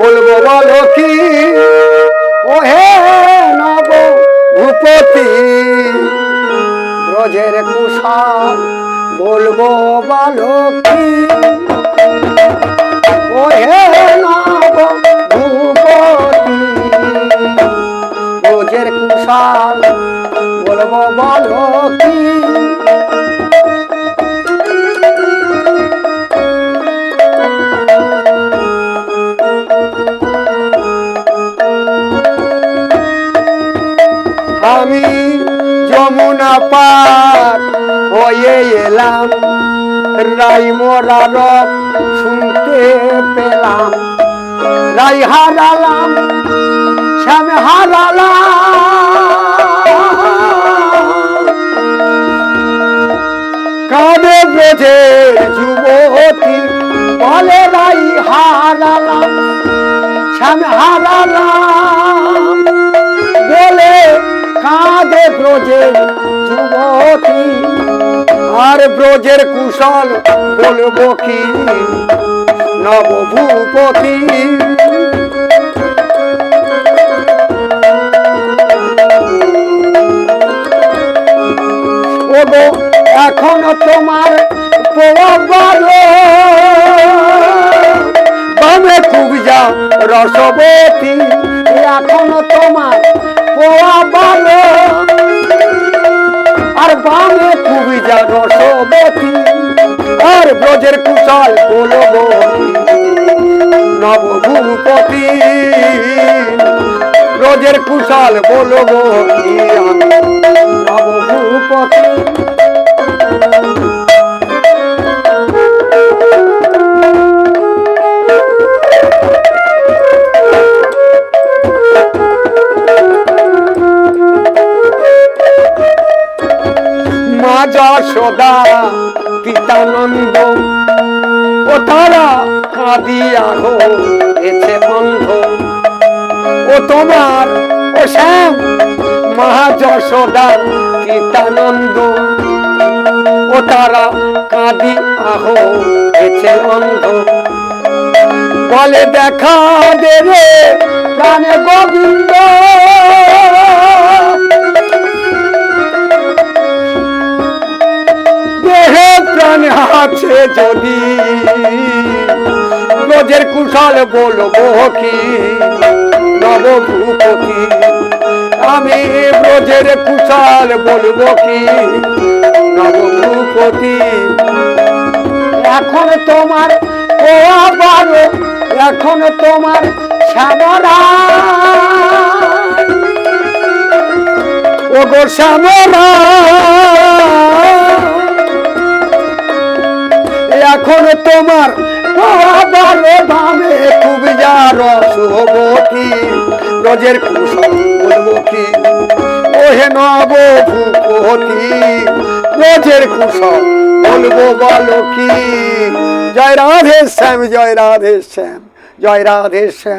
বলব, বলো কি? ও হে নব ভূপতি, ব্রজের কুশাল বলব, বলো কি? ও হে নব ভূপতি, ব্রজের কুশাল বলব, বলো কি? পার হয়ে এলাম, রাই মোরা রব শুনতে পেলাম। রাই হারালাম, শ্যাম হারালাম। কাঁদে বেঁধে যুবতী বলে, রাই হারালাম, শ্যাম হারালাম। কাঁদে ব্রজের যুবতী, আর ব্রজের কুশল বলব কি? নবভূপতি। এখনও তোমার পোয়া বারো বামে যা রসবতী, এখনও তোমার পোয়া আর বামে খুবই জানো রসবতী আর ব্রজের কুশাল বলব নবভূপতি, ব্রজের কুশল বলব কি আমি। যশোদা পিতানন্দ ও তারা কাঁদিয়া এছে বন্ধ। ও তোমার, ও শ্যাম মা যশোদা পিতানন্দ ও তারা কাঁদি আহো এছে অন্ধ বলে দেখা দে রে আছে যদি কুশল বলব কি? নবভূপতি আমি ব্রজের কুশল বলব কি? নবভূপতি এখন তোমার ও বারো এখন তোমার শ্যামরা। ও গো শ্যামরা। এখন তোমার বাবারে ভাবে খুব শুভবতী রজের কুশল বলব কি? ওহে নব ভূপতি, রজের বলব বলো কি? জয় রাধে শ্যাম, জয় রাধে শ্যাম, জয় রাধে শ্যাম।